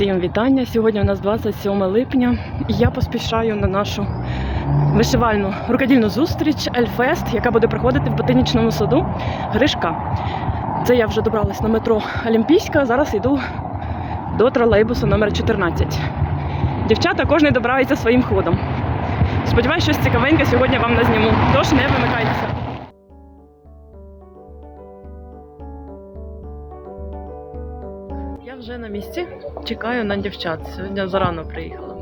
Всім вітання! Сьогодні у нас 27 липня і я поспішаю на нашу вишивальну рукодільну зустріч Ельфест, яка буде проходити в ботанічному саду Гришка. Це я вже добралась на метро Олімпійська. Зараз йду до тролейбусу номер 14. Дівчата кожен добирається своїм ходом. Сподіваюсь, щось цікавеньке сьогодні вам назніму. Тож не вимикайтеся. Вже на місці. Чекаю на дівчат. Сьогодні зарано приїхала.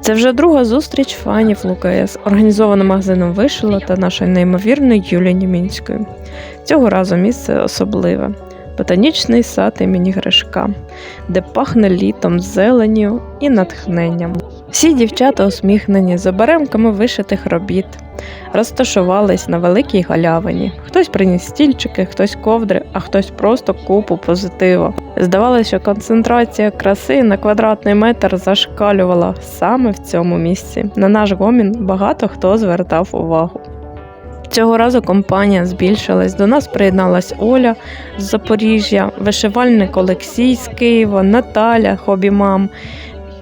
Це вже друга зустріч фанів Лукаєс, організована магазином Вишила та нашою неймовірною Юлією Німінською. Цього разу місце особливе ботанічний сад імені Гришка, де пахне літом, зеленню і натхненням. Всі дівчата усміхнені з оберемками вишитих робіт, розташувались на великій галявині. Хтось приніс стільчики, хтось ковдри, а хтось просто купу позитиву. Здавалося, що концентрація краси на квадратний метр зашкалювала саме в цьому місці. На наш гомін багато хто звертав увагу. Цього разу компанія збільшилась. До нас приєдналась Оля з Запоріжжя, вишивальник Олексій з Києва, Наталя, хобі-мам.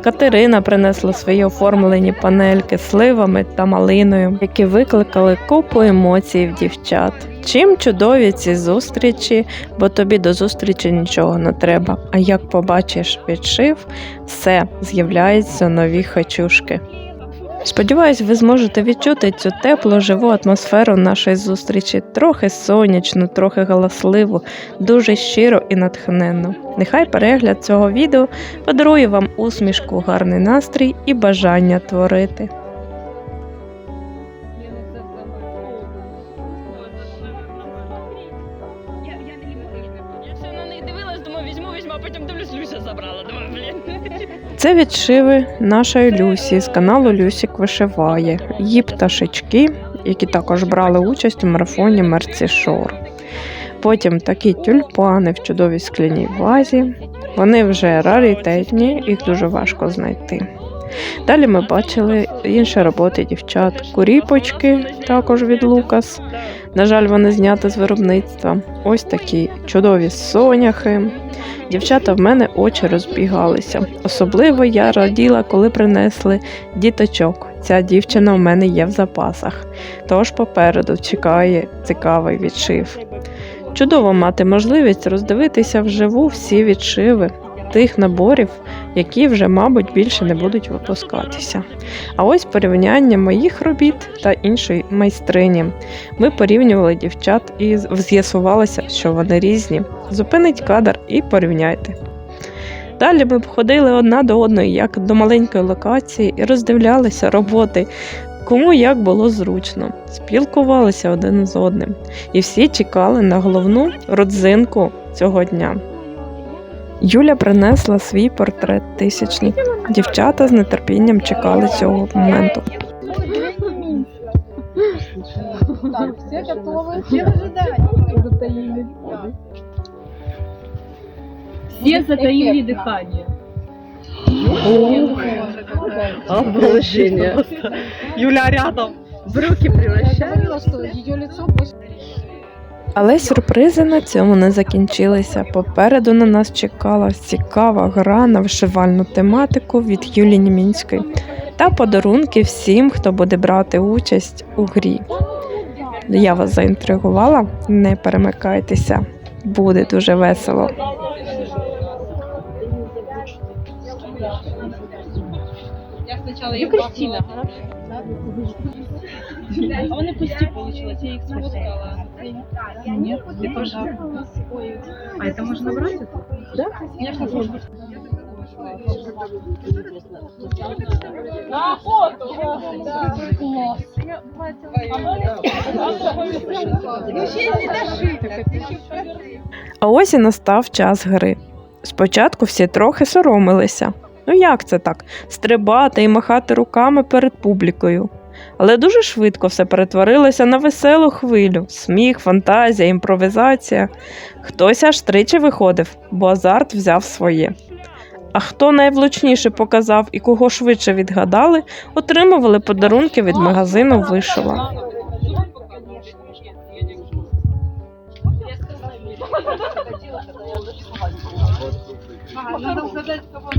Катерина принесла свої оформлені панельки сливами та малиною, які викликали купу емоцій в дівчат. Чим чудові ці зустрічі, бо тобі до зустрічі нічого не треба. А як побачиш відшив, все з'являються нові хачушки. Сподіваюсь, ви зможете відчути цю теплу, живу атмосферу нашої зустрічі, трохи сонячно, трохи галасливу, дуже щиро і натхненно. Нехай перегляд цього відео подарує вам усмішку, гарний настрій і бажання творити. А потім дивлюсь, Люся забрала. Думаю, блін. Це відшиви нашої Люсі з каналу Люсік вишиває. Її пташечки, які також брали участь у марафоні Мерці Шор. Потім такі тюльпани в чудовій скляній вазі. Вони вже раритетні, їх дуже важко знайти. Далі ми бачили інші роботи дівчат. Куріпочки також від Лукас. На жаль, вони зняті з виробництва. Ось такі чудові соняхи. Дівчата в мене очі розбігалися. Особливо я раділа, коли принесли діточок. Ця дівчина в мене є в запасах. Тож попереду чекає цікавий відшив. Чудово мати можливість роздивитися вживу всі відшиви тих наборів, які вже, мабуть, більше не будуть випускатися. А ось порівняння моїх робіт та іншої майстрині. Ми порівнювали дівчат і з'ясувалося, що вони різні. Зупиніть кадр і порівняйте. Далі ми ходили одна до одної, як до маленької локації, і роздивлялися роботи, кому як було зручно, спілкувалися один з одним. І всі чекали на головну родзинку цього дня. Юля принесла свій портрет тисячник. Дівчата з нетерпінням чекали цього моменту. Так, все готовы? Все ожидать. Затаили. Все дихання. Обращення. Юля рядом. В руки Я говорила, что ее лицо больше Але сюрпризи на цьому не закінчилися. Попереду на нас чекала цікава гра на вишивальну тематику від Юлії Німінської та подарунки всім, хто буде брати участь у грі. Я вас заінтригувала? Не перемикайтеся, буде дуже весело. Я Кристина. А вони пусті вийшли, я їх спускала. Нет, ты тоже. А это можно брать? Да, конечно, можно. На охоту! Да. А ось і настав час гри. Спочатку всі трохи соромилися. Ну як це так? Стрибати і махати руками перед публікою. Але дуже швидко все перетворилося на веселу хвилю, сміх, фантазія, імпровізація. Хтось аж тричі виходив, бо азарт взяв своє. А хто найвлучніше показав і кого швидше відгадали, отримували подарунки від магазину Вишила. Надо угадать, кого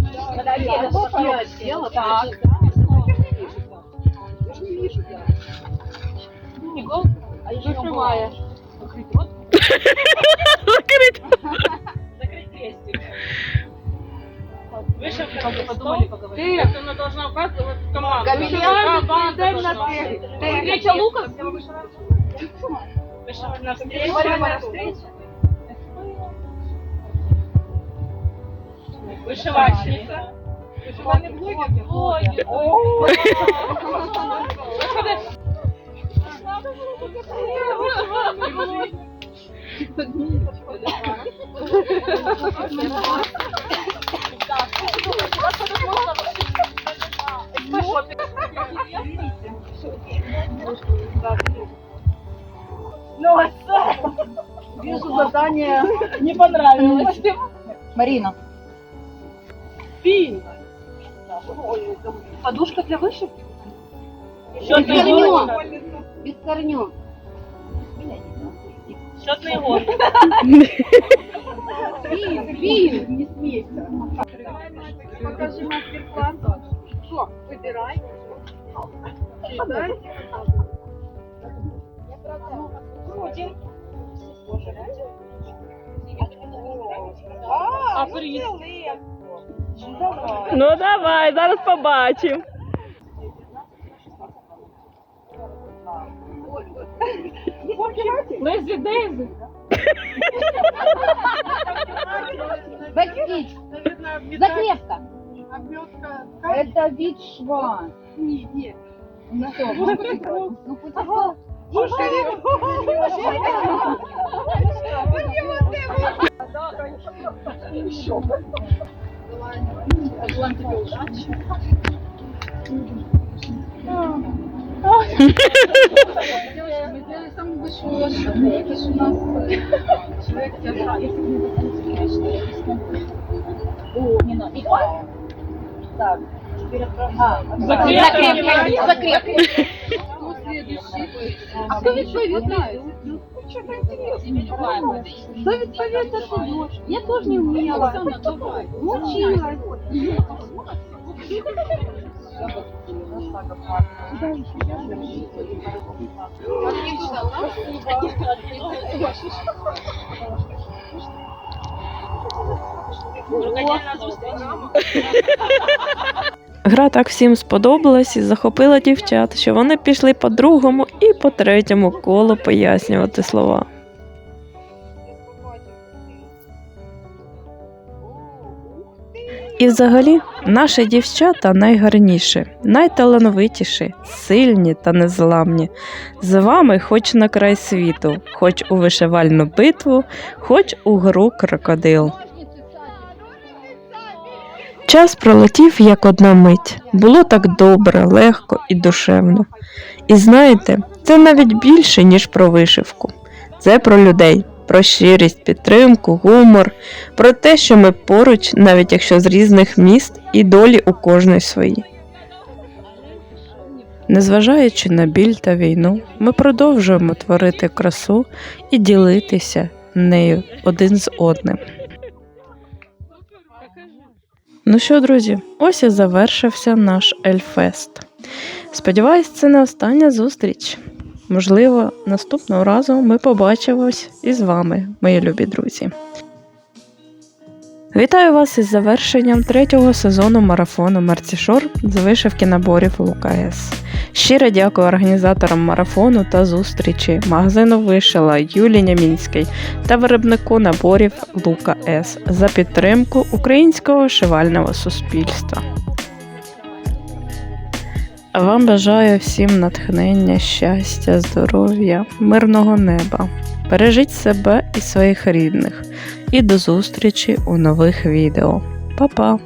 Так. Вышиваешь. Закрить. Закрыть крестик. Вышивка, вы подумали, поговорили. Ты. Она должна указывать команду. Камильян, Команда передай на должна. ты. Встреча Лукас. Вышивать на встречу. Вышивальщица. Вышивальный блогер. Блогер. Вижу задание не понравилось. Марина. Пинь. Подушка для вышивки? Счетный Без корнем. Счетный год. Блин, блин, не смейся. Покажи мастер-класс. Что? Выбирай. Читай. А приз? Ну давай, зараз побачимо. Лезі Дейзи. Бэкстич. Закрепка. Это вид шва. Ну что, ну, ну, Девочки, мы сделали самую большую ложь. Это нас человек Так. Закрепим. Закрепим. Ну, следующий. А кто интересно. Кто відповідає? Я тоже не умела. Мучилась. Гра так всім сподобалась і захопила дівчат, що вони пішли по другому і по третьому колу пояснювати слова. І взагалі наші дівчата найгарніші, найталановитіші, сильні та незламні. З вами хоч на край світу, хоч у вишивальну битву, хоч у гру крокодил. Час пролетів як одна мить. Було так добре, легко і душевно. І знаєте, це навіть більше, ніж про вишивку. Це про людей, про щирість, підтримку, гумор, про те, що ми поруч, навіть якщо з різних міст, і долі у кожної свої. Незважаючи на біль та війну, ми продовжуємо творити красу і ділитися нею один з одним. Ну що, друзі, ось і завершився наш Ельфест. Сподіваюсь, це не остання зустріч. Можливо, наступного разу ми побачимось із вами, мої любі друзі. Вітаю вас із завершенням третього сезону марафону Мерцішор з вишивки наборів Лука С. Щиро дякую організаторам марафону та зустрічі, магазину Вишила Юлії Нямінській та виробнику наборів Лука С за підтримку українського вишивального суспільства. Вам бажаю всім натхнення, щастя, здоров'я, мирного неба. Бережіть себе і своїх рідних. І до зустрічі у нових відео. Па-па!